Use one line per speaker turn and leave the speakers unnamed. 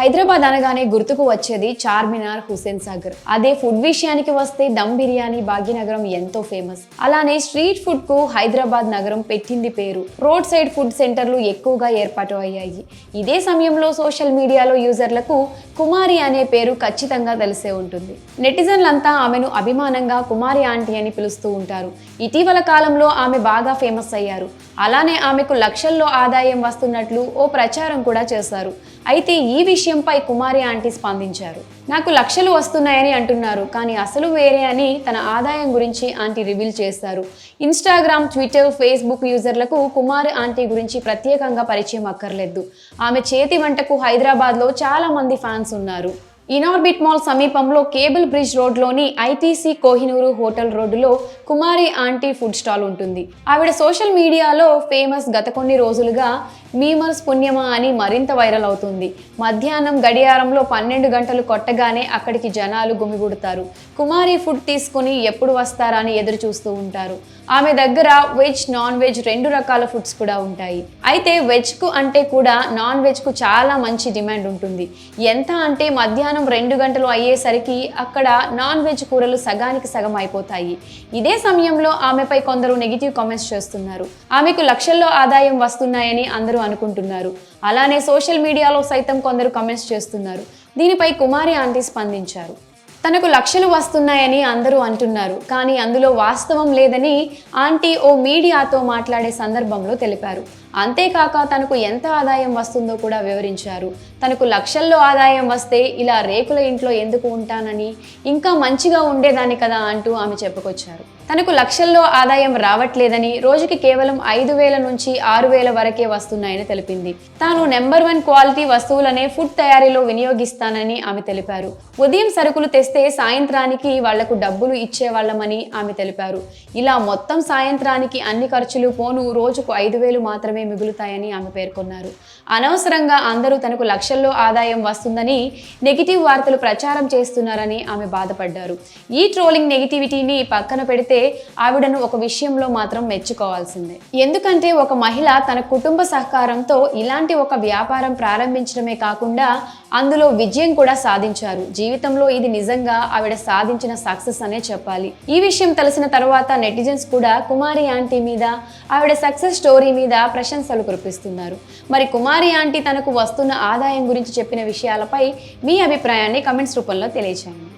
హైదరాబాద్ అనగానే గుర్తుకు వచ్చేది చార్మినార్ హుసేన్ సాగర్. అదే ఫుడ్ విషయానికి వస్తే దమ్ బిర్యానీ భాగ్యనగరం ఎంతో ఫేమస్. అలానే స్ట్రీట్ ఫుడ్కు హైదరాబాద్ నగరం పెట్టింది పేరు. రోడ్ సైడ్ ఫుడ్ సెంటర్లు ఎక్కువగా ఏర్పాటు అయ్యాయి. ఇదే సమయంలో సోషల్ మీడియాలో యూజర్లకు కుమారి అనే పేరు ఖచ్చితంగా తెలిసే ఉంటుంది. నెటిజన్లంతా ఆమెను అభిమానంగా కుమారి ఆంటీ అని పిలుస్తూ ఉంటారు. ఇటీవల కాలంలో ఆమె బాగా ఫేమస్ అయ్యారు. అలానే ఆమెకు లక్షల్లో ఆదాయం వస్తున్నట్లు ఓ ప్రచారం కూడా చేశారు. అయితే ఈ విషయం విషయంపై కుమారి ఆంటీ స్పందించారు. నాకు లక్షలు వస్తున్నాయని అంటున్నారు కానీ అసలు వేరే అని తన ఆదాయం గురించి ఆంటీ రివీల్ చేస్తారు. ఇన్స్టాగ్రామ్ ట్విట్టర్ ఫేస్బుక్ యూజర్లకు కుమారి ఆంటీ గురించి ప్రత్యేకంగా పరిచయం అక్కర్లేదు. ఆమె చేతి వంటకు హైదరాబాద్లో చాలా మంది ఫ్యాన్స్ ఉన్నారు. ఇనార్బిట్ మాల్ సమీపంలో కేబుల్ బ్రిడ్జ్ రోడ్లోని ఐటీసీ కోహినూరు హోటల్ రోడ్డులో కుమారి ఆంటీ ఫుడ్ స్టాల్ ఉంటుంది. ఆవిడ సోషల్ మీడియాలో ఫేమస్ గత కొన్ని రోజులుగా మీమల్స్ పుణ్యమా అని మరింత వైరల్ అవుతుంది. మధ్యాహ్నం గడియారంలో పన్నెండు గంటలు కొట్టగానే అక్కడికి జనాలు గుమిగుడతారు. కుమారి ఫుడ్ తీసుకుని ఎప్పుడు వస్తారా అని ఎదురు చూస్తూ ఉంటారు. ఆమె దగ్గర వెజ్ నాన్ వెజ్ రెండు రకాల ఫుడ్స్ కూడా ఉంటాయి. అయితే వెజ్కు అంటే కూడా నాన్ వెజ్కు చాలా మంచి డిమాండ్ ఉంటుంది. ఎంత అంటే మధ్యాహ్నం రెండు గంటలు అయ్యేసరికి అక్కడ నాన్ వెజ్ కూరలు సగానికి సగం అయిపోతాయి. ఇదే సమయంలో ఆమెపై కొందరు నెగిటివ్ కామెంట్స్ చేస్తున్నారు. ఆమెకు లక్షల్లో ఆదాయం వస్తున్నాయని అందరూ అనుకుంటున్నారు. అలానే సోషల్ మీడియాలో సైతం కొందరు కామెంట్స్ చేస్తున్నారు. దీనిపై కుమారి ఆంటీ స్పందించారు. తనకు లక్షలు వస్తున్నాయని అందరూ అంటున్నారు. కానీ అందులో వాస్తవం లేదని ఆంటీ ఓ మీడియాతో మాట్లాడే సందర్భంలో తెలిపారు. అంతేకాక తనకు ఎంత ఆదాయం వస్తుందో కూడా వివరించారు. తనకు లక్షల్లో ఆదాయం వస్తే ఇలా రేకుల ఇంట్లో ఎందుకు ఉంటానని ఇంకా మంచిగా ఉండేదాన్ని కదా అంటూ ఆమె చెప్పుకొచ్చారు. తనకు లక్షల్లో ఆదాయం రావట్లేదని రోజుకి కేవలం ఐదు వేల నుంచి ఆరు వేల వరకే వస్తున్నాయని తెలిపింది. తాను నెంబర్ వన్ క్వాలిటీ వస్తువులనే ఫుడ్ తయారీలో వినియోగిస్తానని ఆమె తెలిపారు. ఉదయం సరుకులు తెస్తే సాయంత్రానికి వాళ్ళకు డబ్బులు ఇచ్చేవాళ్ళమని ఆమె తెలిపారు. ఇలా మొత్తం సాయంత్రానికి అన్ని ఖర్చులు పోను రోజుకు ఐదు వేలు మాత్రమే మిగులుతాయని ఆమె పేర్కొన్నారు. అనవసరంగా అందరూ తనకు లక్షల్లో ఆదాయం వస్తుందని నెగిటివ్ వార్తలు ప్రచారం చేస్తున్నారని ఆమె బాధపడ్డారు. ఈ ట్రోలింగ్ నెగిటివిటీని పక్కన పెడితే ఆవిడను ఒక విషయంలో మాత్రం మెచ్చుకోవాల్సిందే. ఎందుకంటే ఒక మహిళ తన కుటుంబ సహకారంతో ఇలాంటి ఒక వ్యాపారం ప్రారంభించడమే కాకుండా అందులో విజయం కూడా సాధించారు. జీవితంలో ఇది నిజంగా నిజంగా ఆవిడ సాధించిన సక్సెస్ అనే చెప్పాలి. ఈ విషయం తెలిసిన తర్వాత నెటిజన్స్ కూడా కుమారి ఆంటీ మీద ఆవిడ సక్సెస్ స్టోరీ మీద ప్రశంసలు కురిపిస్తున్నారు. మరి కుమారి ఆంటీ తనకు వస్తున్న ఆదాయం గురించి చెప్పిన విషయాలపై మీ అభిప్రాయాన్ని కమెంట్స్ రూపంలో తెలియచేయండి.